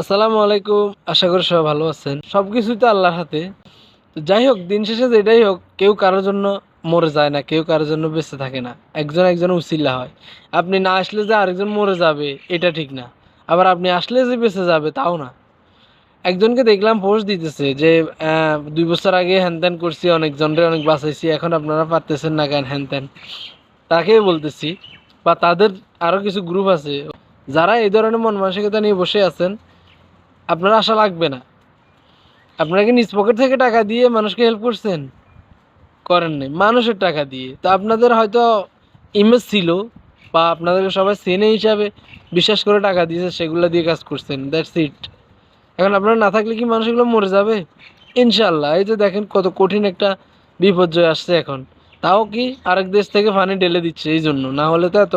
আসসালামু আলাইকুম, আশা করি সবাই ভালো আছেন। সব কিছুই তো আল্লাহর হাতে। যাই হোক, দিন শেষে যেটাই হোক, কেউ কারোর জন্য মরে যায় না, কেউ কারোর জন্য বেঁচে থাকে না। একজন একজন উচিল্লা হয়। আপনি না আসলে যে আরেকজন মরে যাবে, এটা ঠিক না। আবার আপনি আসলে যে বেঁচে যাবে, তাও না। একজনকে দেখলাম পোস্ট দিতেছে যে দুই বছর আগে হ্যান ত্যান করছি, অনেকজনরে অনেক বাঁচাইছি, এখন আপনারা পারতেছেন না কেন হ্যান ত্যান তাকেই বলতেছি, বা তাদের আরও কিছু গ্রুপ আছে, যারা এই ধরনের মন মানসিকতা নিয়ে বসে আছেন আপনার আশা লাগবে না। আপনারা কি নিজ পকেট থেকে টাকা দিয়ে মানুষকে হেল্প করছেন? করেন নাই, মানুষের টাকা দিয়ে। তো আপনাদের হয়তো ইমেজ ছিল বা আপনাদেরকে সবাই সেনে হিসাবে বিশ্বাস করে টাকা দিয়েছে, সেগুলো দিয়ে কাজ করছেন দ্যাটস ইট এখন আপনারা না থাকলে কি মানুষ এগুলো মরে যাবে? ইনশাল্লাহ এই যে দেখেন কত কঠিন একটা বিপর্যয় আসছে এখন। তাও কি আরেক দেশ থেকে পানি ঢেলে দিচ্ছে এই জন্য না হলে তো এত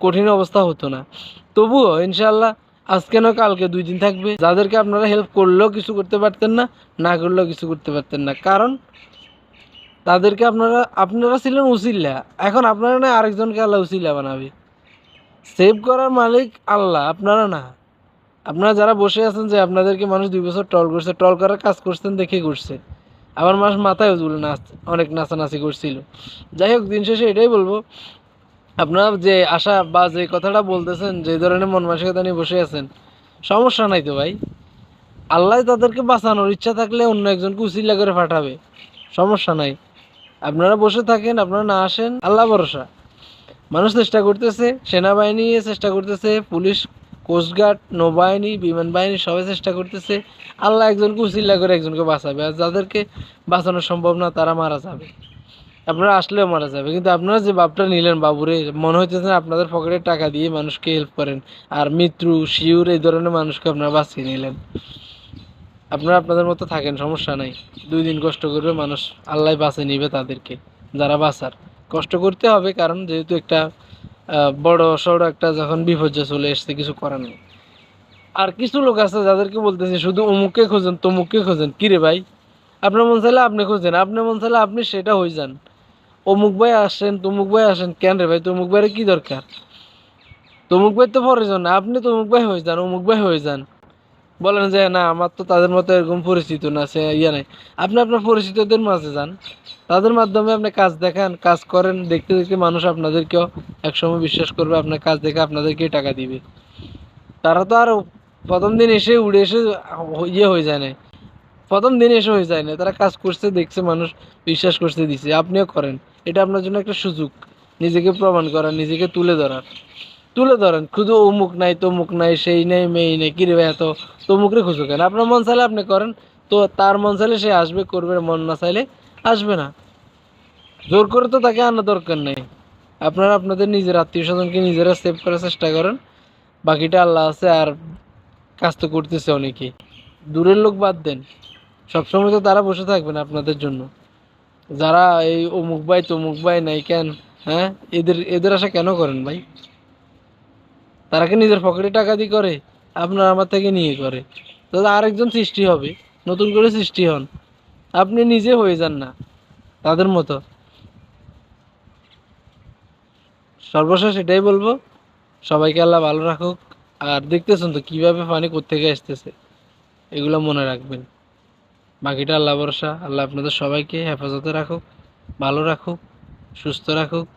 কঠিন অবস্থা হতো না। তবুও ইনশাল্লাহ আজকে না, কালকে দুই দিন থাকবে। যাদেরকে আপনারা হেল্প করলেও কিছু করতে পারতেন না না করলেও কিছু করতে পারতেন না। কারণ, তাদেরকে আপনারা আপনারা ছিলেন উসিল্লা। এখন আপনারা না আরেকজনকে আল্লাহ উসিল্লা বানাবে। সেভ করার মালিক আল্লাহ, আপনারা না। আপনারা যারা বসে আছেন যে আপনাদেরকে মানুষ দুই বছর টল করছে টল করার কাজ করছেন, দেখে করছে আবার মাস মাথায় তুলে নাচ, অনেক নাচানাচি করছিল। যাই হোক, দিন শেষে এটাই বলব আপনারা যে আশা বা যে কথাটা বলতেছেন, যে ধরনের মন মানসিকতা নিয়ে বসে আছেন, সমস্যা নাই তো ভাই। আল্লাহ তাদেরকে বাঁচানোর ইচ্ছা থাকলে অন্য একজনকে উচিল্লা করে পাঠাবে, সমস্যা নাই। আপনারা বসে থাকেন, আপনারা না আসেন, আল্লাহ ভরসা। মানুষ চেষ্টা করতেছে, সেনাবাহিনী চেষ্টা করতেছে, পুলিশ কোস্টগার্ড নৌবাহিনী, বিমান বাহিনী সবাই চেষ্টা করতেছে, আল্লাহ একজনকে উচিল্লা করে একজনকে বাঁচাবে। আর যাদেরকে বাঁচানো সম্ভব না, তারা মারা যাবে। আপনারা আসলেও মারা যাবে। কিন্তু আপনারা যে বাপটা নিলেন, বাবুরে, মনে হইতেছে আপনাদের পকেটে টাকা দিয়ে মানুষকে হেল্প করেন। আর মৃত্যু, শিউর এই ধরনের মানুষকে আপনারা বাঁচিয়ে নিলেন। আপনারা আপনাদের মতো থাকেন, সমস্যা নাই। দুই দিন কষ্ট করবে, মানুষ আল্লাহ বাঁচে নিবে তাদেরকে, যারা বাঁচার। কষ্ট করতে হবে, কারণ যেহেতু একটা বড় সড়ো একটা যখন বিপর্যয় চলে এসছে, কিছু করার নেই। আর কিছু লোক আছে যাদেরকে বলতেছে, শুধু অমুককে খোঁজেন, তমুককে খোঁজেন। কিরে ভাই? আপনার মন চাইলে আপনি খোঁজেন, আপনার মন চাইলে আপনি সেটা হয়ে যান। অমুক ভাই আসেন, তমুক ভাই আসেন, কেন রে ভাই? তমুক ভাইয়ের কি দরকার? তমুক ভাই তো প্রয়োজন না, আপনি তমুক ভাই হয়ে যান, অমুক ভাই হয়ে যান। বলেন যে, না, আমার তো তাদের মতো এরকম পরিচিত না, সে ইয়ে নাই। আপনি আপনার পরিচিতদের মাঝে যান। তাদের মাধ্যমে আপনি কাজ দেখান, কাজ করেন, দেখতে দেখতে মানুষ আপনাদেরকেও একসময় বিশ্বাস করবে, আপনার কাজ দেখে আপনাদেরকে টাকা দিবে। তারা তো আর প্রথম দিন এসে উড়ে এসে ইয়ে হয়ে যায় না প্রথম দিন এসে হয়ে যায় না তারা কাজ করছে, দেখছে, মানুষ বিশ্বাস করতে দিছে। আপনিও করেন। এটা আপনার জন্য একটা সুযোগ। নিজেকে প্রমাণ করার নিজেকে তুলে ধরার। তুলে ধরেন শুধু অমুক নাই, তমুক নাই, সেই নেই মেই নেই কিরে এত? তমুকরে খুঁজো কেন? আপনার মন চাইলে আপনি করেন, তো তার মন চাইলে সে আসবে, করবে মন না চাইলে আসবে না। জোর করে তো তাকে আনার দরকার নেই। আপনারা আপনাদের নিজের আত্মীয় স্বজনকে নিজেরা সেভ করার চেষ্টা করেন। বাকিটা আল্লাহ আছে, আর কাজ তো করতেছে অনেকেই দূরের লোক বাদ দেন। সবসময় তো তারা বসে থাকবে না আপনাদের জন্য। যারা এই অমুক ভাই তমুক ভাই নাই কেন হ্যাঁ? এদের এদের আশা কেন করেন ভাই? তারা কি নিজের পকেটে টাকা দিয়ে করে? আপনার আমার থেকে নিয়ে করে। তো আরেকজন সৃষ্টি হবে, নতুন করে সৃষ্টি হন। আপনি নিজে হয়ে যান না, তাদের মতো। সর্বশেষ এটাই বলব, সবাইকে আল্লাহ ভালো রাখুক। আর দেখতেছেন তো কীভাবে পানি কোত্থেকে আসতেছে, এগুলো মনে রাখবেন। বাকিটা আল্লাহ ভরসা। আল্লাহ আপনাদের সবাইকে হেফাজতে রাখুক, ভালো রাখুক, সুস্থ রাখুক,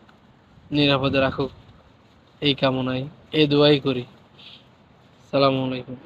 নিরাপদে রাখুক। এই কামনায় এ দোয়াই করি। সালামু আলাইকুম।